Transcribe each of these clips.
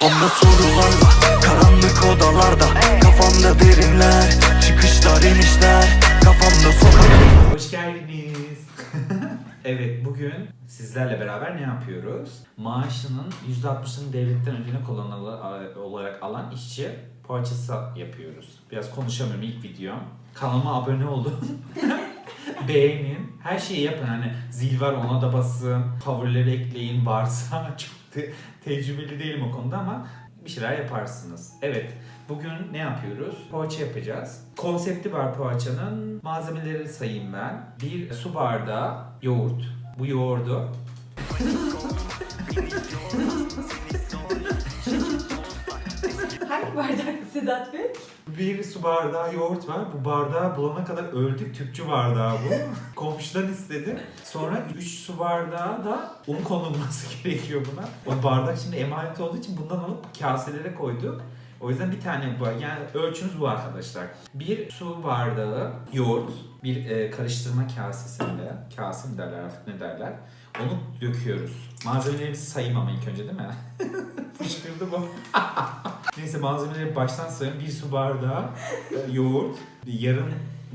Kafamda sorular var Karanlık odalarda Kafamda derinler Çıkışlar inişler Kafamda sokak Hoş geldiniz. evet bugün sizlerle beraber ne yapıyoruz? Maaşının %60'ını devletten ödene kullanılı olarak alan işçi poğaçası yapıyoruz. Biraz konuşamıyorum ilk videom. Kanalıma abone olun. Beğenin. Her şeyi yapın. Hani zil var ona da basın. Favorileri ekleyin varsa. Çok te- tecrübeli değilim o konuda ama bir şeyler yaparsınız. Evet. Bugün ne yapıyoruz? Poğaça yapacağız. Konsepti var poğaçanın. Malzemeleri sayayım ben. Bir su bardağı yoğurt. Bu yoğurdu Hangi bardak Sedat Bey? Bir su bardağı yoğurt var. Bu bardağı bulana kadar öldük. Tüpçü bardağı bu. Komşudan istedim. Sonra 3 su bardağı da un konulması gerekiyor buna. O bardak şimdi emanet olduğu için bundan alıp kaselere koyduk. O yüzden bir tane bu. Yani ölçümüz bu arkadaşlar. Bir su bardağı yoğurt, bir e, karıştırma kasesinde, kase derler artık ne derler. Onu döküyoruz. Malzemelerimizi sayayım ama ilk önce değil mi? Fışkırdı bu. Neyse malzemeleri baştan sayayım. Bir su bardağı e, yoğurt,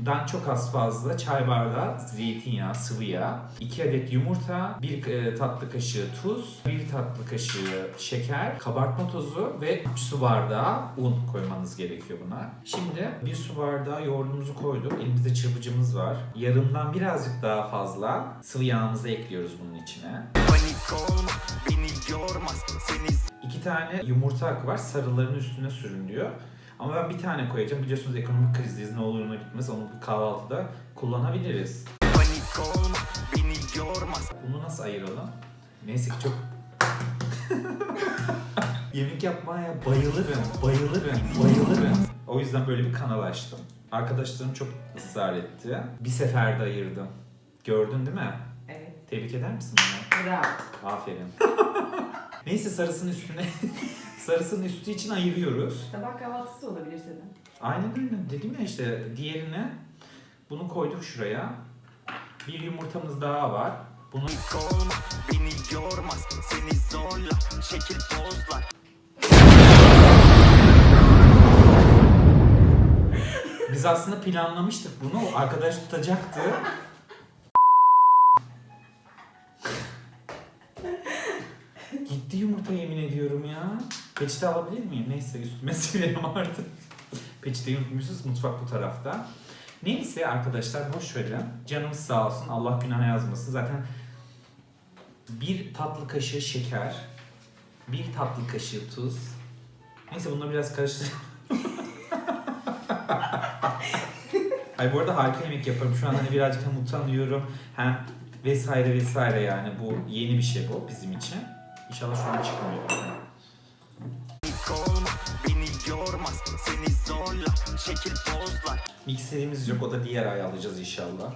yarımdan çok az fazla çay bardağı zeytinyağı, sıvı yağ, 2 adet yumurta, bir e, tatlı kaşığı tuz, bir tatlı kaşığı şeker, kabartma tozu ve 3 su bardağı un koymanız gerekiyor buna. Şimdi bir su bardağı yoğurdumuzu koyduk. Elimizde çırpıcımız var. Yarımdan birazcık daha fazla sıvı yağımızı ekliyoruz bunun içine. Panik olma Beni yormaz Seni İki tane yumurta akı var. Sarıların üstüne sürülüyor. Ama ben bir tane koyacağım. Biliyorsunuz ekonomik krizdeyiz. Ne olur ne bitmez. Onu bir kahvaltıda kullanabiliriz. Panik olma Beni yormaz Bunu nasıl ayıralım? Neyse ki çok... Yemek yapmaya bayılırım, bayılırım, bayılırım. O yüzden böyle bir kanal açtım. Arkadaşlarım çok ısrar etti. Bir seferde ayırdım. Gördün değil mi? Evet. Tebrik eder misin bana? Bravo. Aferin. Neyse sarısının üstüne, sarısının üstü için ayırıyoruz. Sabah kahvaltısı da olabilir Sedat. Aynen öyle. Dedim ya işte diğerine bunu koyduk şuraya. Bir yumurtamız daha var. Bunu olma Beni yormaz Seni zorla Şekil pozlar biz aslında planlamıştık bunu. Arkadaş tutacaktı. Gitti yumurta yemin. Peçete alabilir miyim? Neyse üstüme silerim artık. Peçeteyi unutmuşuz. Mutfak bu tarafta. Neyse arkadaşlar boş verin. Canımız sağ olsun. Allah günah yazmasın. Zaten bir tatlı kaşığı şeker, bir tatlı kaşığı tuz. Neyse bunları biraz karıştır. Ay bu arada harika yemek yaparım. Şu an hani birazcık hem utanıyorum hem vesaire vesaire yani bu yeni bir şey bu bizim için. İnşallah şu an çıkmıyor. Olma Beni yormaz Seni zorla Şekil pozlar Mikserimiz yok o da diğer ay alacağız inşallah.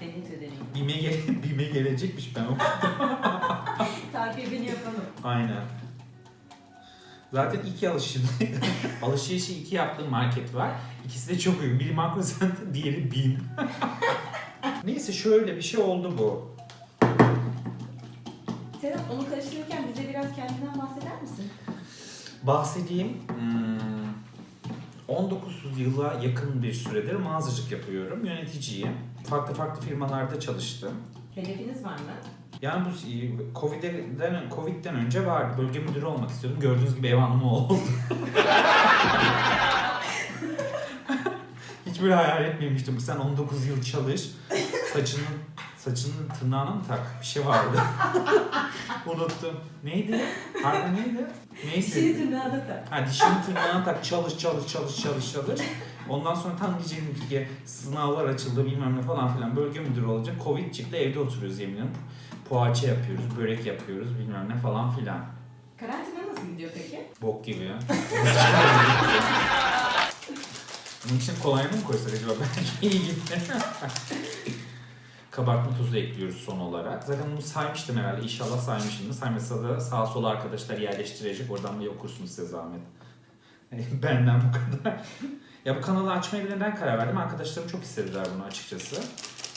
Deney deneyim. Bime, gele Bime gelecekmiş ben o. Takibini yapalım. Aynen. Zaten iki alışveriş, alışverişi iki yaptığım market var. İkisi de çok uygun. Biri Makro Center, diğeri BİM. Neyse şöyle bir şey oldu bu. Sedat onu karıştırırken bize biraz kendinden bahseder? Bahsedeyim. Hmm, 19 yıla yakın bir süredir mağazacılık yapıyorum. Yöneticiyim. Farklı farklı firmalarda çalıştım. Hedefiniz var mı? Yani bu Covid'den, Covid'den önce vardı. Bölge müdürü olmak istiyordum. Gördüğünüz gibi ev hanımı oldum. Hiç böyle hayal etmemiştim. Sen 19 yıl çalış. Saçının saçının tırnağına mı tak? Bir şey vardı. Unuttum. Neydi? Harbi neydi? Neyse. Dişini tırnağına tak. Ha dişini tırnağına tak çalış çalış çalış çalış çalış. Ondan sonra tam diyecektim ki sınavlar açıldı bilmem ne falan filan bölge müdürü olacak. Covid çıktı evde oturuyoruz eminim. Poğaça yapıyoruz, börek yapıyoruz bilmem ne falan filan. Karantina nasıl gidiyor peki? Bok gibi. Bunun için kolonya mı koysak acaba? Belki iyi gitti. Kabartma tozu ekliyoruz son olarak. Zaten bunu saymıştım herhalde. İnşallah saymışımdır. Saymasa da sağa sola arkadaşlar yerleştirecek. Oradan bir okursunuz size zahmet. Benden bu kadar. ya bu kanalı açmaya bile ben karar verdim. Arkadaşlarım çok istediler bunu açıkçası.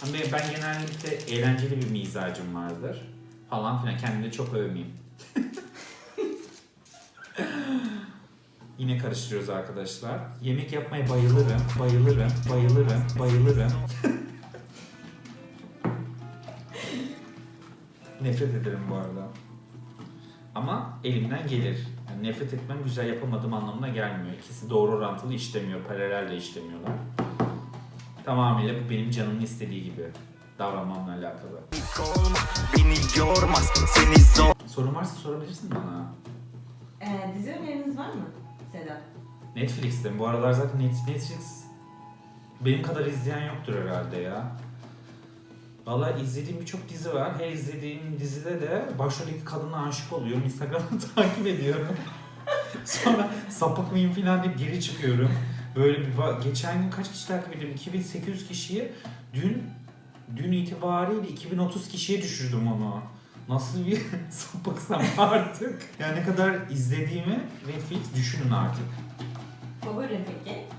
Hani ben genellikle eğlenceli bir mizacım vardır. Falan filan. Kendimi çok övmeyeyim. Yine karıştırıyoruz arkadaşlar. Yemek yapmaya bayılırım, bayılırım, bayılırım, bayılırım. Nefret ederim bu arada. Ama elimden gelir. Yani nefret etmem güzel yapamadığım anlamına gelmiyor. İkisi doğru orantılı işlemiyor, paralel de işlemiyorlar. Tamamıyla bu benim canımın istediği gibi davranmamla alakalı. Olma beni yormaz seni zor Sorun varsa sorabilirsin bana. Ee, dizi öneriniz var mı Sedat? Netflix'te mi? Bu aralar zaten Net- Netflix benim kadar izleyen yoktur herhalde ya. Vallahi izlediğim birçok dizi var. Her izlediğim dizide de başroldeki kadına aşık oluyorum. Instagram'ı takip ediyorum. Sonra sapık mıyım falan deyip geri çıkıyorum. Böyle bir geçen gün kaç kişi takip ediyorum? 2800 kişiyi dün dün itibariyle 2030 kişiye düşürdüm onu. Nasıl bir sapıksam artık. Yani ne kadar izlediğimi Netflix düşünün artık. Favorin peki?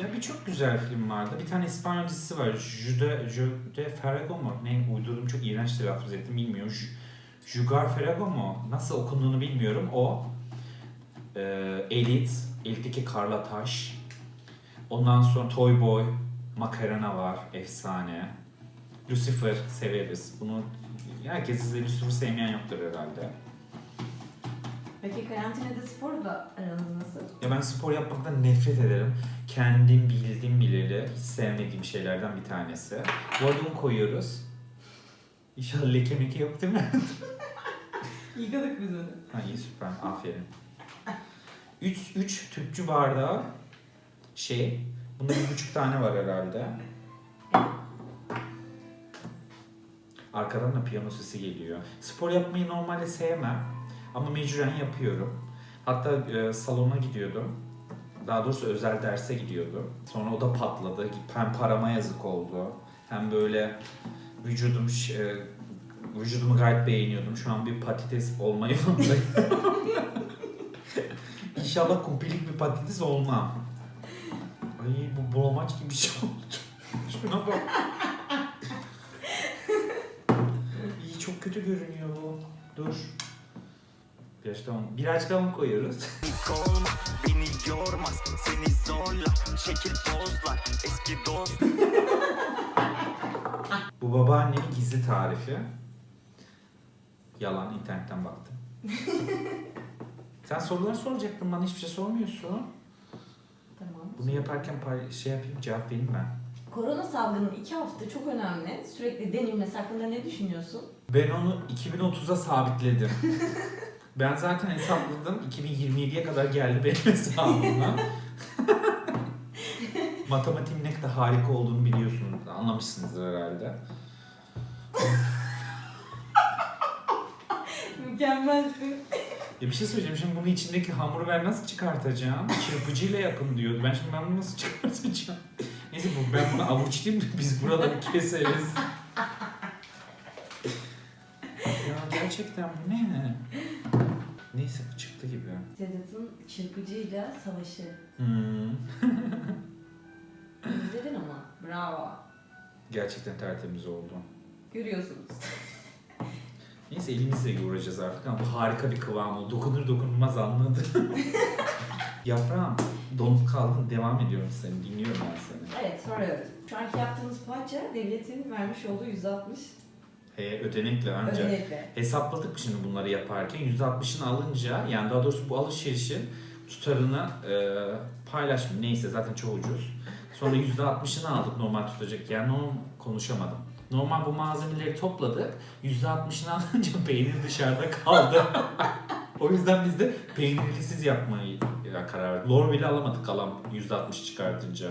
Ya birçok güzel film vardı. Bir tane İspanyol dizisi var. Jude, Jude Ferrago mu? Ne uydurdum çok iğrenç telaffuz ettim bilmiyorum. Ju- Jugar Ferrago mu? Nasıl okunduğunu bilmiyorum. O e, Elit, Elit'teki Karla Taş. Ondan sonra Toy Boy, Macarena var, efsane. Lucifer severiz. Bunu herkes izler. Lucifer sevmeyen yoktur herhalde. Peki karantinada sporla aranız nasıl? Ya ben spor yapmaktan nefret ederim. Kendim bildim bileli hiç sevmediğim şeylerden bir tanesi. Bu arada un koyuyoruz. İnşallah leke meke yok değil mi? Yıkadık biz onu. ha iyi süper aferin. 3 3 tüpçü bardağı şey. Bunda bir buçuk tane var herhalde. Arkadan da piyano sesi geliyor. Spor yapmayı normalde sevmem. Ama mecburen yapıyorum. Hatta e, salona gidiyordum. Daha doğrusu özel derse gidiyordum. Sonra o da patladı. Hem parama yazık oldu. Hem böyle vücudum e, vücudumu gayet beğeniyordum. Şu an bir patates olma yolundayım. İnşallah kumpilik bir patates olmam. Ay bu bulamaç gibi bir şey oldu. Şuna bak. İyi çok kötü görünüyor bu. Dur. Birazcık daha, un- birazcık daha un koyuyoruz. olma beni yormaz seni zorla şekil pozlar eski dost Bu babaannemin gizli tarifi. Yalan internetten baktım. Sen sorular soracaktın bana hiçbir şey sormuyorsun. Tamam. Bunu yaparken pay- şey yapayım cevap vereyim ben. Korona salgını iki hafta çok önemli. Sürekli denilmesi hakkında ne düşünüyorsun? Ben onu 2030'a sabitledim. ben zaten hesapladım 2027'ye kadar geldi benim hesabıma. Matematiğin ne kadar harika olduğunu biliyorsunuz. Anlamışsınızdır herhalde. Mükemmelsin. Ya bir şey söyleyeceğim. Şimdi bunu içindeki hamuru ben nasıl çıkartacağım? Çırpıcıyla yapın diyordu. Ben şimdi ben bunu nasıl çıkartacağım? Neyse bu ben bunu avuçlayayım da biz buraları keseriz. ya gerçekten bu ne? Sedat'ın çırpıcıyla savaşı. Hmm. İzledin ama. Bravo. Gerçekten tertemiz oldu. Görüyorsunuz. Neyse elimizle yoğuracağız artık ama bu harika bir kıvam oldu. Dokunur dokunulmaz anladı. Yaprağım donup kaldın devam ediyorum seni dinliyorum ben seni. Evet soruyoruz. Şu anki yaptığımız poğaça devletin vermiş olduğu 160 He, ödenekle ancak. ödenekle. Hesapladık şimdi bunları yaparken %60'ını alınca yani daha doğrusu bu alışverişin tutarını e, paylaşmıyor. Neyse zaten çok ucuz. Sonra %60'ını aldık normal tutacak yani onu konuşamadım. Normal bu malzemeleri topladık. %60'ını alınca peynir dışarıda kaldı. o yüzden biz de peynirlisiz yapmayı ya, karar verdik. Lor bile alamadık kalan %60 çıkartınca.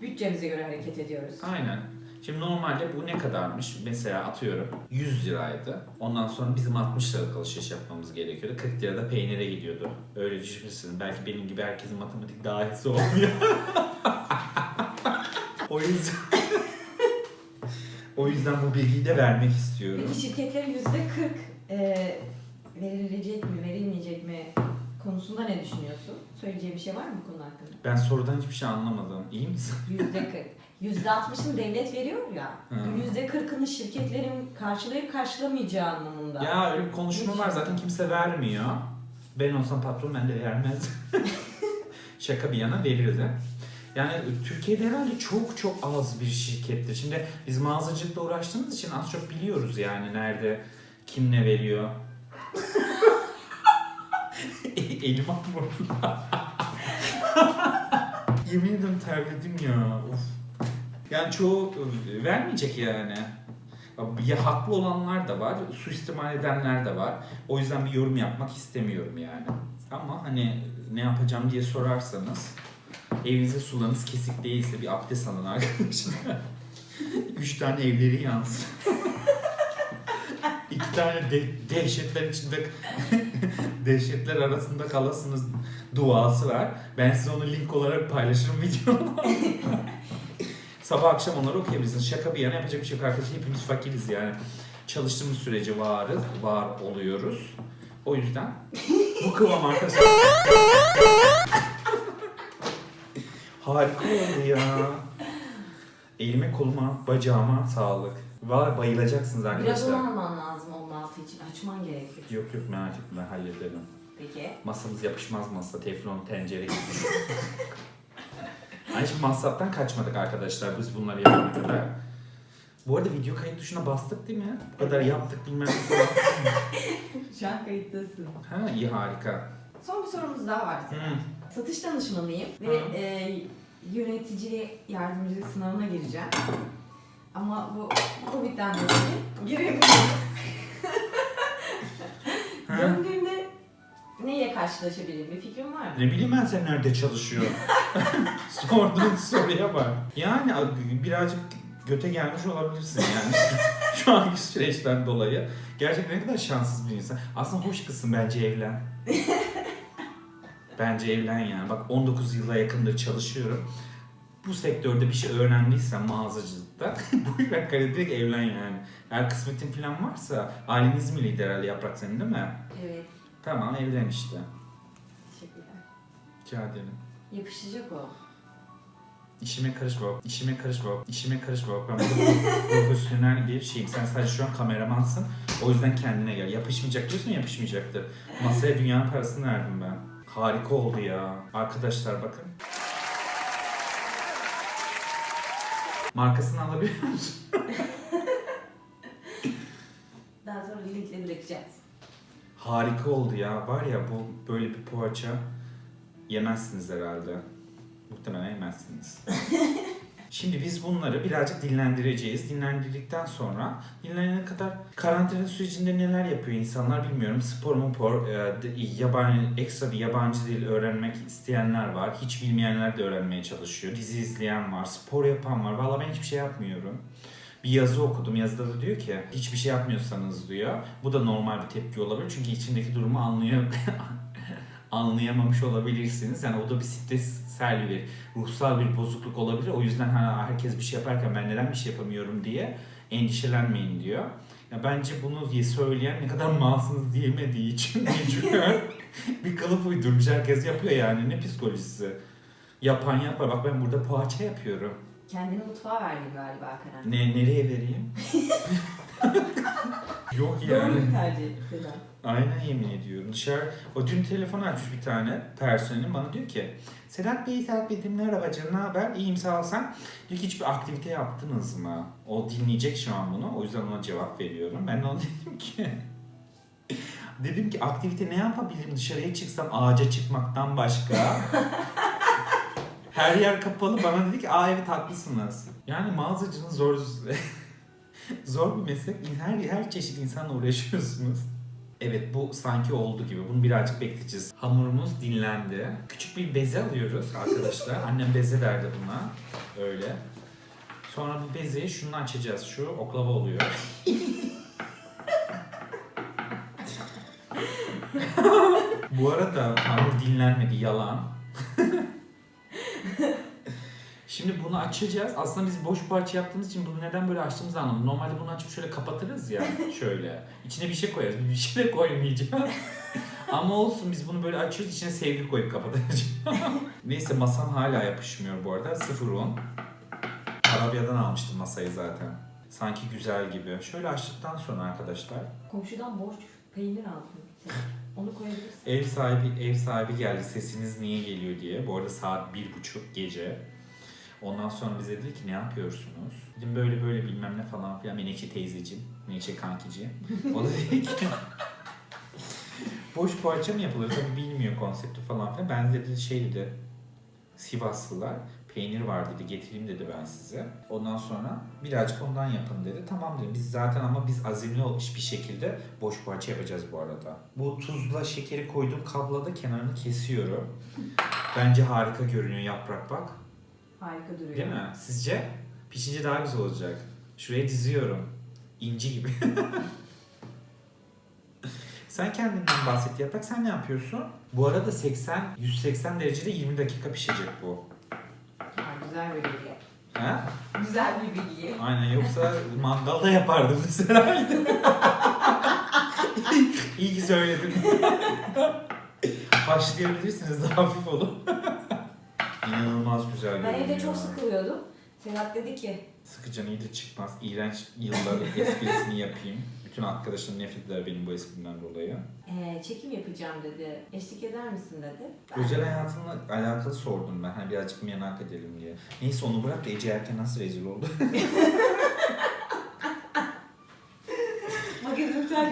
Bütçemize göre hareket ediyoruz. Aynen. Şimdi normalde bu ne kadarmış? Mesela atıyorum 100 liraydı. Ondan sonra bizim 60 liralık alışveriş yapmamız gerekiyordu. 40 lira da peynire gidiyordu. Öyle düşünürsün. Belki benim gibi herkesin matematik dahisi olmuyor. o yüzden o yüzden bu bilgiyi de vermek istiyorum. Peki şirketlerin yüzde 40 e, verilecek mi, verilmeyecek mi konusunda ne düşünüyorsun? Söyleyeceği bir şey var mı bu konu hakkında? Ben sorudan hiçbir şey anlamadım. İyi misin? Yüzde 40. Yüzde 60'ını devlet veriyor ya. Yüzde 40'ını şirketlerin karşılayıp karşılamayacağı anlamında. Ya öyle bir konuşma var zaten kimse vermiyor. Ben olsam patron ben de vermez. Şaka bir yana verirdi. Yani Türkiye'de herhalde çok çok az bir şirkettir. Şimdi biz mağazacılıkla uğraştığımız için az çok biliyoruz yani nerede kim ne veriyor. Elim vurdu. Yemin ederim terledim ya. Of. Yani çoğu e, vermeyecek yani. Ya haklı olanlar da var, suistimal edenler de var. O yüzden bir yorum yapmak istemiyorum yani. Ama hani ne yapacağım diye sorarsanız evinizde sularınız kesik değilse bir abdest alın arkadaşlar. Üç tane evleri yansın. İki tane de- dehşetler içinde dehşetler arasında kalasınız duası var. Ben size onu link olarak paylaşırım videoda. Sabah akşam onları okuyabilirsiniz. Şaka bir yana yapacak bir şey yok arkadaşlar. Hepimiz fakiriz yani. Çalıştığımız sürece varız, var oluyoruz. O yüzden bu kıvam arkadaşlar. Harika oldu ya. Elime, koluma, bacağıma sağlık. Var bayılacaksınız Biraz arkadaşlar. alman lazım onun altı için. Açman gerekiyor. Yok yok merak etme hallederim. Peki. Masamız yapışmaz masa, teflon tencere gibi. Hani şimdi masraftan kaçmadık arkadaşlar biz bunları yapana kadar. Bu arada video kayıt tuşuna bastık değil mi? Bu kadar yaptık bilmem ne falan. Şu an kayıttasın. Ha iyi harika. Son bir sorumuz daha var. Hı. Satış danışmanıyım ve Hı. e, yönetici yardımcılık sınavına gireceğim. Ama bu Covid'den dolayı giremiyorum. Döndüğümde neyle karşılaşabilirim? Bir fikrin var mı? Ne bileyim ben sen nerede çalışıyorsun? Sorduğun soruya bak. Yani birazcık göte gelmiş olabilirsin yani. Şu anki süreçten dolayı. Gerçekten ne kadar şanssız bir insan. Aslında hoş kızsın bence evlen. bence evlen yani. Bak 19 yıla yakındır çalışıyorum. Bu sektörde bir şey öğrendiysen mağazacılıkta bu yüzden direkt evlen yani. Eğer kısmetin falan varsa ailen İzmirliydi herhalde yaprak senin değil mi? Evet. Tamam evlen işte. Teşekkürler. Rica ederim. Yapışacak o. İşime karışma, işime karışma, işime karışma. Ben profesyonel bir şeyim. Sen sadece şu an kameramansın. O yüzden kendine gel. Yapışmayacak diyorsun yapışmayacaktır. Masaya dünyanın parasını verdim ben. Harika oldu ya. Arkadaşlar bakın. Markasını alabiliyor musun? Daha sonra linkle bırakacağız. Harika oldu ya. Var ya bu böyle bir poğaça yemezsiniz herhalde. Muhtemelen yemezsiniz. Şimdi biz bunları birazcık dinlendireceğiz. Dinlendirdikten sonra dinlenene kadar karantina sürecinde neler yapıyor insanlar bilmiyorum. Spor mu spor, e, yabancı, ekstra bir yabancı dil öğrenmek isteyenler var. Hiç bilmeyenler de öğrenmeye çalışıyor. Dizi izleyen var, spor yapan var. Valla ben hiçbir şey yapmıyorum. Bir yazı okudum. Yazıda da diyor ki hiçbir şey yapmıyorsanız diyor. Bu da normal bir tepki olabilir. Çünkü içindeki durumu anlıyor anlayamamış olabilirsiniz. Yani o da bir stressel bir, ruhsal bir bozukluk olabilir. O yüzden ha, herkes bir şey yaparken ben neden bir şey yapamıyorum diye endişelenmeyin diyor. Ya bence bunu diye söyleyen ne kadar malsınız diyemediği için bir kılıf uydurmuş. Herkes yapıyor yani. Ne psikolojisi? Yapan yapar. Bak ben burada poğaça yapıyorum. Kendini mutfağa verdin galiba Karen. Ne nereye vereyim? Yok Doğru yani. bir tercih. Aynen yemin ediyorum. Dışarı, o dün telefon açmış bir tane personelin bana diyor ki Sedat Bey, Sedat Bey merhaba canım ne haber? İyiyim sağ ol sen. Diyor ki hiçbir aktivite yaptınız mı? O dinleyecek şu an bunu. O yüzden ona cevap veriyorum. Ben de ona dedim ki Dedim ki aktivite ne yapabilirim dışarıya çıksam ağaca çıkmaktan başka? Her yer kapalı. Bana dedi ki aa evet haklısınız. Yani mağazacının zor zor bir meslek. Her her çeşit insanla uğraşıyorsunuz. Evet bu sanki oldu gibi. Bunu birazcık bekleyeceğiz. Hamurumuz dinlendi. Küçük bir beze alıyoruz arkadaşlar. Annem beze verdi buna. Öyle. Sonra bu bezeyi şunu açacağız. Şu oklava oluyor. bu arada hamur dinlenmedi. Yalan. Şimdi bunu açacağız. Aslında biz boş parça yaptığımız için bunu neden böyle açtığımızı anlamadım. Normalde bunu açıp şöyle kapatırız ya. Şöyle. İçine bir şey koyarız. Bir şey de koymayacağız. Ama olsun biz bunu böyle açıyoruz. içine sevgi koyup kapatacağız. Neyse masam hala yapışmıyor bu arada. Sıfır un. Arabya'dan almıştım masayı zaten. Sanki güzel gibi. Şöyle açtıktan sonra arkadaşlar. Komşudan borç peynir aldım. Onu koyabilirsin. Ev sahibi ev sahibi geldi sesiniz niye geliyor diye. Bu arada saat bir buçuk gece. Ondan sonra bize dedi ki ne yapıyorsunuz? Dedim böyle böyle bilmem ne falan filan. Menekşe teyzeciğim, Menekşe kankiciğim. O da dedi ki boş poğaça mı yapılır? Tabii bilmiyor konsepti falan filan. Ben de dedi şey dedi Sivaslılar peynir var dedi getireyim dedi ben size. Ondan sonra birazcık ondan yapın dedi. Tamam dedim biz zaten ama biz azimli bir şekilde boş poğaça yapacağız bu arada. Bu tuzla şekeri koyduğum kabla da kenarını kesiyorum. Bence harika görünüyor yaprak bak. Harika duruyor. Değil mi? Sizce? Pişince daha güzel olacak. Şuraya diziyorum. İnci gibi. sen kendinden bahset yaprak. Sen ne yapıyorsun? Bu arada 80 180 derecede 20 dakika pişecek bu. Ha, güzel bir bilgi. Ha? Güzel bir bilgi. Aynen yoksa mangalda yapardım herhalde. İyi ki söyledin. Başlayabilirsiniz daha hafif olun. İnanılmaz güzel Ben görünüyor. evde çok sıkılıyordum. Sedat dedi ki Sıkıcan iyi de çıkmaz. İğrenç yılların esprisini yapayım. Bütün arkadaşlarım nefret eder benim bu esprimden dolayı. "Ee, çekim yapacağım dedi. Eşlik eder misin dedi. Ben- Özel hayatımla alakalı sordum ben. Hani birazcık merak edelim diye. Neyse onu bırak da Ece Erken nasıl rezil oldu?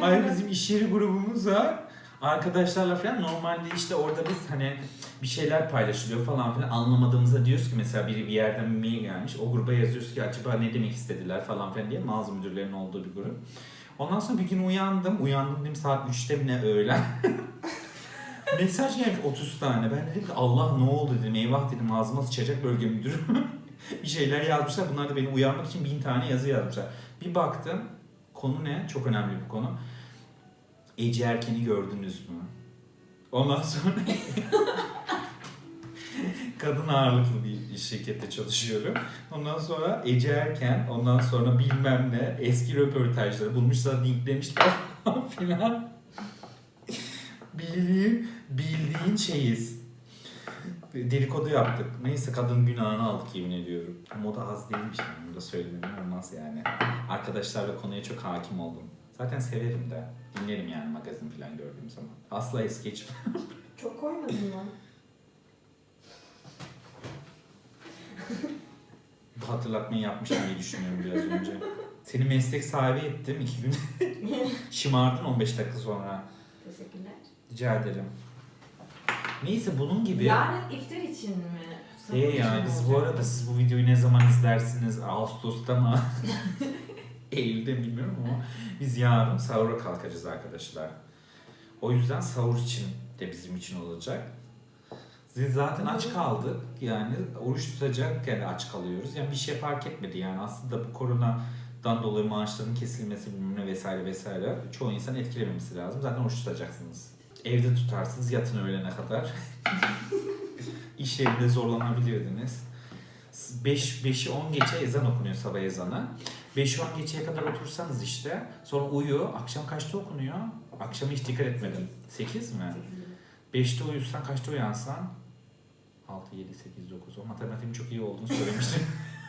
Ay bizim iş yeri grubumuz var. Arkadaşlarla falan normalde işte orada biz hani bir şeyler paylaşılıyor falan filan anlamadığımızda diyoruz ki mesela biri bir yerden bir mail gelmiş o gruba yazıyoruz ki acaba ne demek istediler falan filan diye mağaza müdürlerinin olduğu bir grup. Ondan sonra bir gün uyandım. Uyandım dedim saat 3'te mi ne öğlen. Mesaj gelmiş 30 tane. Ben dedim ki Allah ne oldu dedim. Eyvah dedim ağzıma sıçacak bölge müdürü. bir şeyler yazmışlar. Bunlar da beni uyarmak için bin tane yazı yazmışlar. Bir baktım. Konu ne? Çok önemli bir konu. Ece Erken'i gördünüz mü? Ondan sonra kadın ağırlıklı bir şirkette çalışıyorum. Ondan sonra Ece Erken, ondan sonra bilmem ne, eski röportajları bulmuşlar, linklemişler filan. Bildiğin, bildiğin şeyiz. Dedikodu yaptık. Neyse kadın günahını aldık yemin ediyorum. Ama o da az değilmiş yani. Bunu da söylemem olmaz yani. Arkadaşlarla konuya çok hakim oldum. Zaten severim de. Dinlerim yani magazin falan gördüğüm zaman. Asla es geçmem. Çok koymadın mı? Bu hatırlatmayı yapmışım diye düşünüyorum biraz önce. Seni meslek sahibi ettim iki gün. Şımardın 15 dakika sonra. Teşekkürler. Rica ederim. Neyse bunun gibi. Yarın iftar için mi? Sabah Ee için yani mi biz bu olacak? arada siz bu videoyu ne zaman izlersiniz? Ağustos'ta mı? Eylül'de mi bilmiyorum ama biz yarın sahura kalkacağız arkadaşlar. O yüzden sahur için de bizim için olacak. Biz zaten aç kaldık. Yani oruç tutacak yani aç kalıyoruz. Yani bir şey fark etmedi yani aslında bu koronadan dolayı maaşların kesilmesi bilmem vesaire vesaire çoğu insan etkilememesi lazım. Zaten oruç tutacaksınız. Evde tutarsınız yatın öğlene kadar. İş yerinde zorlanabilirdiniz. 5 5'i 10 geçe ezan okunuyor sabah ezanı. 5'i 10 geçeye kadar otursanız işte sonra uyu. Akşam kaçta okunuyor? Akşam hiç dikkat etmedim. 8 mi? 5'te uyusan kaçta uyansan? 6, 7, 8, 9, 10. Matematiğim çok iyi olduğunu söylemiştim.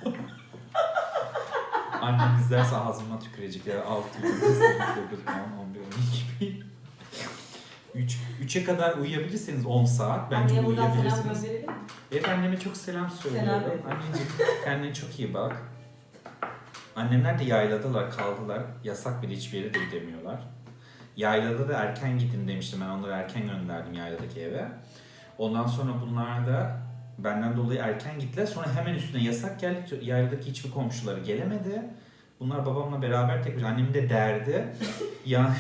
Annem izlerse ağzıma tükürecek ya. 6, 7, 8, 9, 10, 11, 12, 3, 3'e kadar uyuyabilirseniz 10 saat. Bence Anneye buradan selam uyuyabilirsiniz. gönderelim mi? Evet anneme çok selam söylüyorum. Selam. Anneciğim kendine çok iyi bak. Annemler de yayladalar, kaldılar. Yasak bir hiçbir yere de gidemiyorlar. Yaylada da erken gidin demiştim ben onları erken gönderdim yayladaki eve. Ondan sonra bunlar da benden dolayı erken gittiler. Sonra hemen üstüne yasak geldi. Yayladaki hiçbir komşuları gelemedi. Bunlar babamla beraber tek başına. Annemin de derdi. yani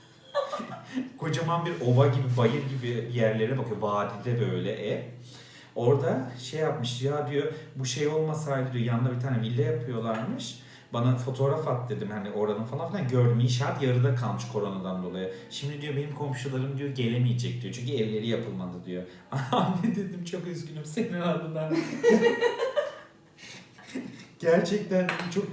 kocaman bir ova gibi, bayır gibi yerlere bakıyor. Vadide böyle ev. Orada şey yapmış ya diyor bu şey olmasaydı diyor yanında bir tane villa yapıyorlarmış. Bana fotoğraf at dedim hani oranın falan filan gördüm inşaat yarıda kalmış koronadan dolayı. Şimdi diyor benim komşularım diyor gelemeyecek diyor çünkü evleri yapılmadı diyor. Anne dedim çok üzgünüm senin adına. Gerçekten çok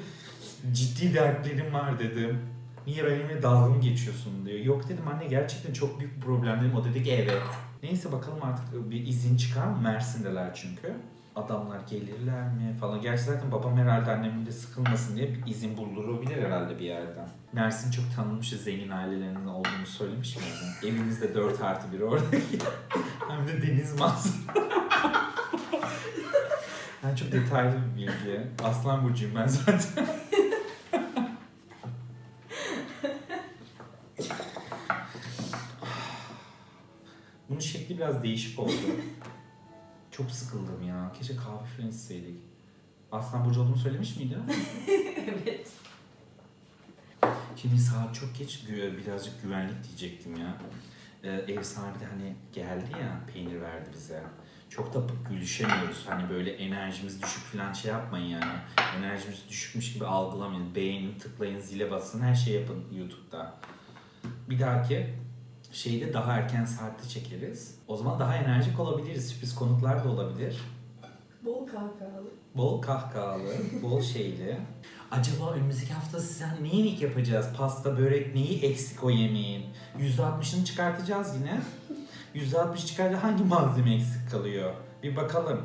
ciddi dertlerim var dedim. Niye benimle dalga geçiyorsun diyor. Yok dedim anne gerçekten çok büyük bir problem dedim. O dedi ki evet. Neyse bakalım artık bir izin çıkar mı? Mersin'deler çünkü. adamlar gelirler mi falan. Gerçi zaten babam herhalde annemin de sıkılmasın diye bir izin buldurabilir herhalde bir yerden. Mersin çok tanınmış zengin ailelerinin olduğunu söylemiş miydim? Evimizde 4 artı bir oradaki. Hem de deniz manzarası. Yani çok detaylı bir bilgi. Aslan burcuyum ben zaten. Şekli biraz değişik oldu. Çok sıkıldım ya. Keşke kahve falan içseydik. Aslan Burcu olduğumu söylemiş miydi? evet. Şimdi saat çok geç. Birazcık güvenlik diyecektim ya. Ee, ev sahibi de hani geldi ya peynir verdi bize. Çok da gülüşemiyoruz. Hani böyle enerjimiz düşük falan şey yapmayın yani. Enerjimiz düşükmüş gibi algılamayın. Beğenin, tıklayın, zile basın. Her şey yapın YouTube'da. Bir dahaki şeyde daha erken saatte çekeriz. O zaman daha enerjik olabiliriz. Sürpriz konuklar da olabilir. Bol kahkahalı. Bol kahkahalı, bol şeyli. Acaba önümüzdeki hafta size ne yemek yapacağız? Pasta, börek neyi eksik o yemeğin? %60'ını çıkartacağız yine. %60 çıkarınca hangi malzeme eksik kalıyor? Bir bakalım.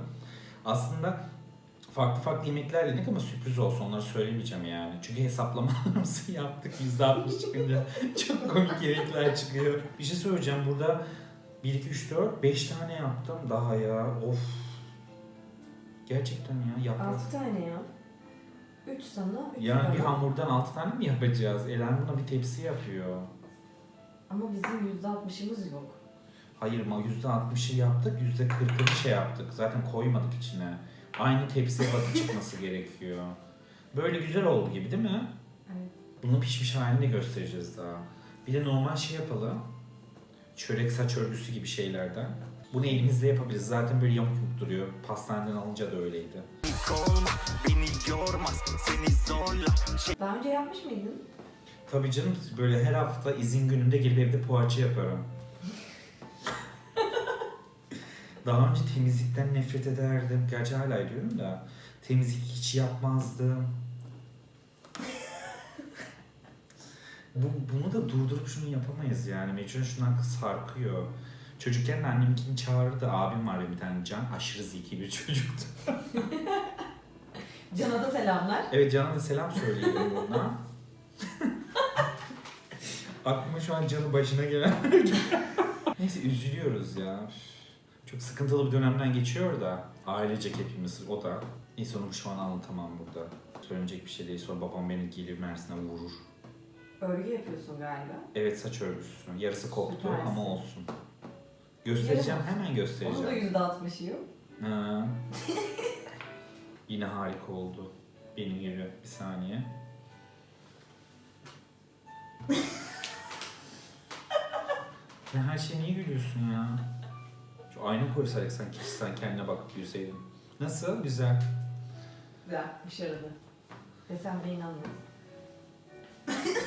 Aslında farklı farklı yemekler dedik ama sürpriz olsun onları söylemeyeceğim yani. Çünkü hesaplamalarımızı yaptık %60 çıkınca çok komik yemekler çıkıyor. Bir şey söyleyeceğim burada 1, 2, 3, 4, 5 tane yaptım daha ya. Of. Gerçekten ya yaprak. 6 tane ya. 3 sana, 3 Yani bir hamurdan 6 tane mi yapacağız? Elen buna bir tepsi yapıyor. Ama bizim %60'ımız yok. Hayır ama %60'ı yaptık, %40'ını şey yaptık. Zaten koymadık içine. Aynı tepsiye batı çıkması gerekiyor. Böyle güzel oldu gibi değil mi? Evet. Bunu pişmiş halini de göstereceğiz daha. Bir de normal şey yapalım. Çörek saç örgüsü gibi şeylerden. Bunu elimizde yapabiliriz. Zaten böyle yamuk yamuk duruyor. Pastaneden alınca da öyleydi. Daha önce yapmış mıydın? Tabii canım böyle her hafta izin gününde gelip evde poğaça yaparım. Daha önce temizlikten nefret ederdim. Gerçi hala ediyorum da. Temizlik hiç yapmazdım. Bu, bunu da durdurup şunu yapamayız yani. Mecburen şundan sarkıyor. Çocukken de annemkini çağırırdı. Abim var benim bir tane Can. Aşırı zeki bir çocuktu. Can'a da selamlar. Evet Can'a da selam söyleyelim ona. Aklıma şu an Can'ın başına gelen Neyse üzülüyoruz ya. Çok sıkıntılı bir dönemden geçiyor da. Ailecek hepimiz o da. Onu şu an anlatamam burada. Söylenecek bir şey değil. Sonra babam beni gelir Mersin'e vurur. Örgü yapıyorsun galiba. Evet saç örgüsü. Yarısı koptu Süpersin. ama olsun. Göstereceğim hemen Onun da göstereceğim. %60'ı yok. Ha. Yine harika oldu. Benim gibi bir saniye. ya her şeye niye gülüyorsun ya? Şu ayna koysaydık sen keşke sen kendine bakıp gülseydin. Nasıl? Güzel. Güzel, başarılı. Desem de inanmıyorum.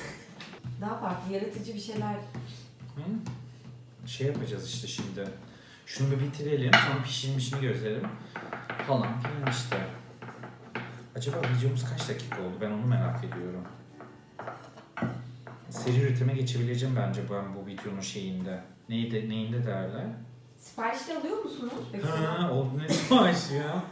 Daha farklı, yaratıcı bir şeyler. Hı? Şey yapacağız işte şimdi. Şunu bir bitirelim, sonra pişirmişini gösterelim. Falan filan işte. Acaba videomuz kaç dakika oldu? Ben onu merak ediyorum. Seri üretime geçebileceğim bence ben bu videonun şeyinde. Neyde, neyinde derler? Siparişte alıyor musunuz? Peki Ha, o ne sipariş ya?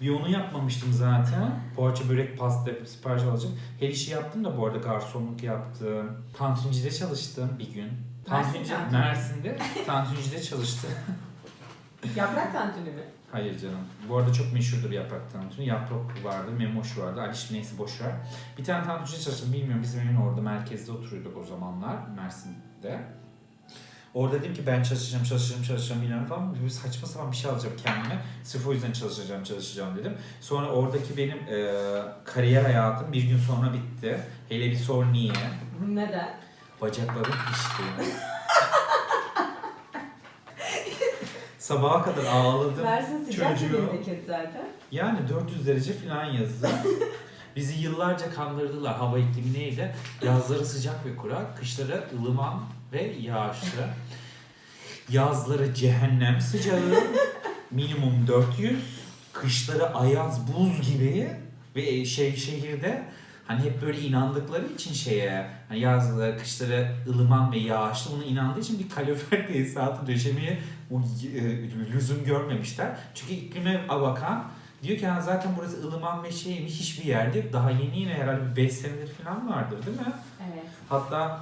Bir onu yapmamıştım zaten. Poğaça, börek, pasta yapıp sipariş alacağım. Her işi yaptım da bu arada garsonluk yaptım. Tantunci'de çalıştım bir gün. Tantunci, tantuni. Mersin'de Tantunci'de çalıştım. Yaprak tantuni mi? Hayır canım. Bu arada çok meşhurdur yaprak tantuni. Yaprak vardı, memoş vardı. Aliş neyse boş ver. Bir tane tantunci'de çalıştım. Bilmiyorum bizim evin orada merkezde oturuyorduk o zamanlar Mersin'de. Orada dedim ki ben çalışacağım, çalışacağım, çalışacağım bilmem falan. Böyle saçma sapan bir şey alacağım kendime. Sırf o yüzden çalışacağım, çalışacağım dedim. Sonra oradaki benim e, kariyer hayatım bir gün sonra bitti. Hele bir sor niye? Neden? Bacaklarım pişti. Sabaha kadar ağladım. Mersin sıcak bir memleket zaten. Yani 400 derece falan yazdı. Bizi yıllarca kandırdılar. Hava iklimi neydi? Yazları sıcak ve kurak, kışları ılıman ve yağışlı. Yazları cehennem sıcağı, minimum 400, kışları ayaz buz gibi ve şey şehirde hani hep böyle inandıkları için şeye hani yazları kışları ılıman ve yağışlı ona inandığı için bir kalorifer tesisatı döşemeye e, lüzum görmemişler. Çünkü iklime bakan diyor ki "Ha, zaten burası ılıman ve şeymiş hiçbir yerde. Daha yeni yine herhalde bir 5 senedir falan vardır değil mi? Evet. Hatta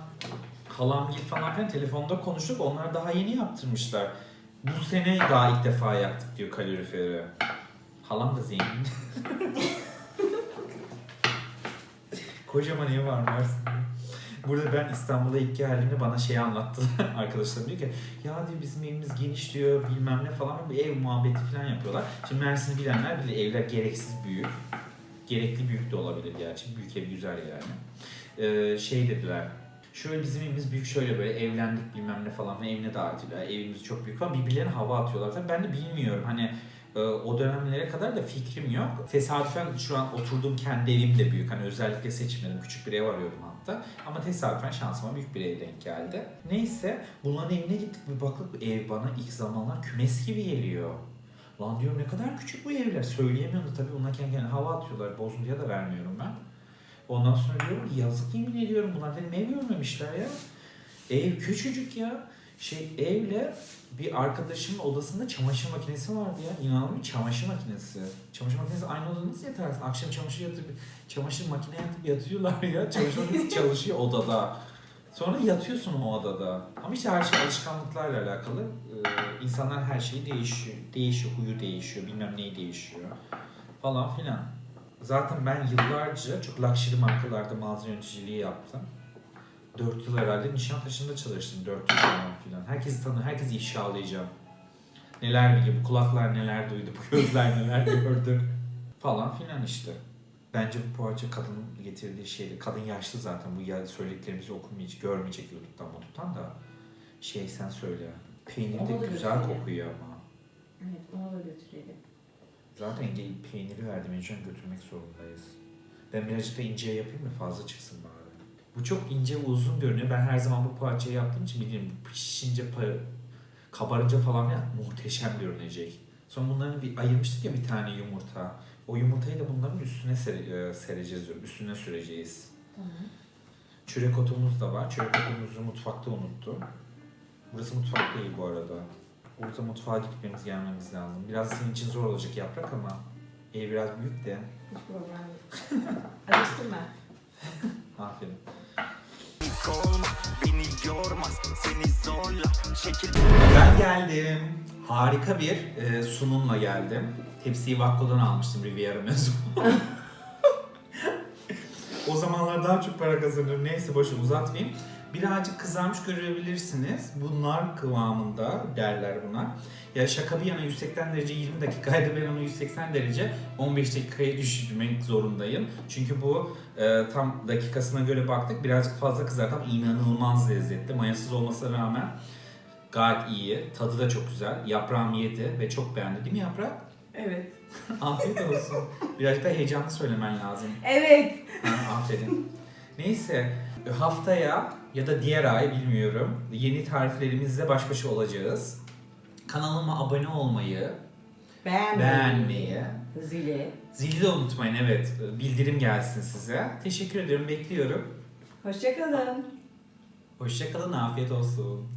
halam gibi falan filan telefonda konuştuk. Onlar daha yeni yaptırmışlar. Bu sene daha ilk defa yaktık diyor kaloriferi. Halam da zengin. Kocaman ev var Mersin'de. Burada ben İstanbul'a ilk geldiğimde bana şey anlattı arkadaşlarım diyor ki ya diyor bizim evimiz geniş diyor bilmem ne falan bir ev muhabbeti falan yapıyorlar. Şimdi Mersin'i bilenler bilir evler gereksiz büyük. Gerekli büyük de olabilir gerçi. Büyük ev güzel yani. Ee, şey dediler şöyle bizim evimiz büyük şöyle böyle evlendik bilmem ne falan ve evine davet ediyorlar. Evimiz çok büyük falan birbirlerine hava atıyorlar. Tabii ben de bilmiyorum hani e, o dönemlere kadar da fikrim yok. Tesadüfen şu an oturduğum kendi evim de büyük. Hani özellikle seçmedim. Küçük bir ev arıyordum hatta. Ama tesadüfen şansıma büyük bir ev denk geldi. Neyse bunların evine gittik bir baktık ev bana ilk zamanlar kümes gibi geliyor. Lan diyorum ne kadar küçük bu evler. Söyleyemiyorum da tabii bunlar kendi hava atıyorlar. Bozuntuya da vermiyorum ben. Ondan sonra diyorum ki, yazık yemin ediyorum bunlar benim ev görmemişler ya. Ev küçücük ya. Şey evle bir arkadaşımın odasında çamaşır makinesi vardı ya. İnanılmaz çamaşır makinesi. Çamaşır makinesi aynı odada nasıl yatarsın? Akşam çamaşır yatıp çamaşır makine yatıp yatıyorlar ya. Çamaşır makinesi çalışıyor odada. Sonra yatıyorsun o odada. Ama işte her şey alışkanlıklarla alakalı. Ee, insanlar her şeyi değişiyor. Değişiyor, huyu değişiyor, bilmem neyi değişiyor falan filan. Zaten ben yıllarca çok luxury markalarda mağaza yöneticiliği yaptım. 4 yıl herhalde Nişantaşı'nda çalıştım. 4 yıl falan filan. Herkesi tanı, herkesi ifşalayacağım. Neler biliyor, bu kulaklar neler duydu, bu gözler neler gördü falan filan işte. Bence bu poğaça kadının getirdiği şeydi. Kadın yaşlı zaten bu söylediklerimizi okumayacak, görmeyecek YouTube'dan YouTube'dan da. Şey sen söyle. Peynir de güzel götürelim. kokuyor ama. Evet ona da götürelim. Zaten ince peyniri verdim. Mecburen götürmek zorundayız. Ben birazcık da ince yapayım mı fazla çıksın bari. Bu çok ince ve uzun görünüyor. Ben her zaman bu poğaçayı yaptığım için biliyorum bu pişince, kabarınca falan ya muhteşem görünecek. Sonra bunları bir ayırmıştık ya bir tane yumurta. O yumurtayı da bunların üstüne sere- e, sereceğiz diyorum. Üstüne süreceğiz. Tamam. Çörek otumuz da var. Çörek otumuzu mutfakta unuttum. Burası mutfak değil bu arada. Burada mutfağa gitmemiz gelmemiz lazım. Biraz senin için zor olacak yaprak ama ev biraz büyük de. Hiç problem yok. Alıştım ben. Aferin. olma Beni yormaz seni zorla Şekil Ben geldim. Harika bir e, sunumla geldim. Tepsiyi Vakko'dan almıştım Riviera mezunu. o zamanlar daha çok para kazanırım. Neyse boşu uzatmayayım. Birazcık kızarmış görebilirsiniz. Bunlar kıvamında derler buna. Ya şaka bir yana 180 derece 20 dakikaydı ben onu 180 derece 15 dakikaya düşürmek zorundayım. Çünkü bu e, tam dakikasına göre baktık birazcık fazla kızarttım. İnanılmaz lezzetli. Mayasız olmasına rağmen gayet iyi. Tadı da çok güzel. Yaprağım yedi ve çok beğendi değil mi yaprak? Evet. Afiyet olsun. Birazcık da heyecanlı söylemen lazım. Evet. Ha, aferin. Neyse haftaya ya da diğer ay bilmiyorum yeni tariflerimizle baş başa olacağız. Kanalıma abone olmayı, Beğenmeyi. beğenmeyi, Zili. zili de unutmayın evet bildirim gelsin size. Teşekkür ederim bekliyorum. Hoşçakalın. Hoşçakalın afiyet olsun.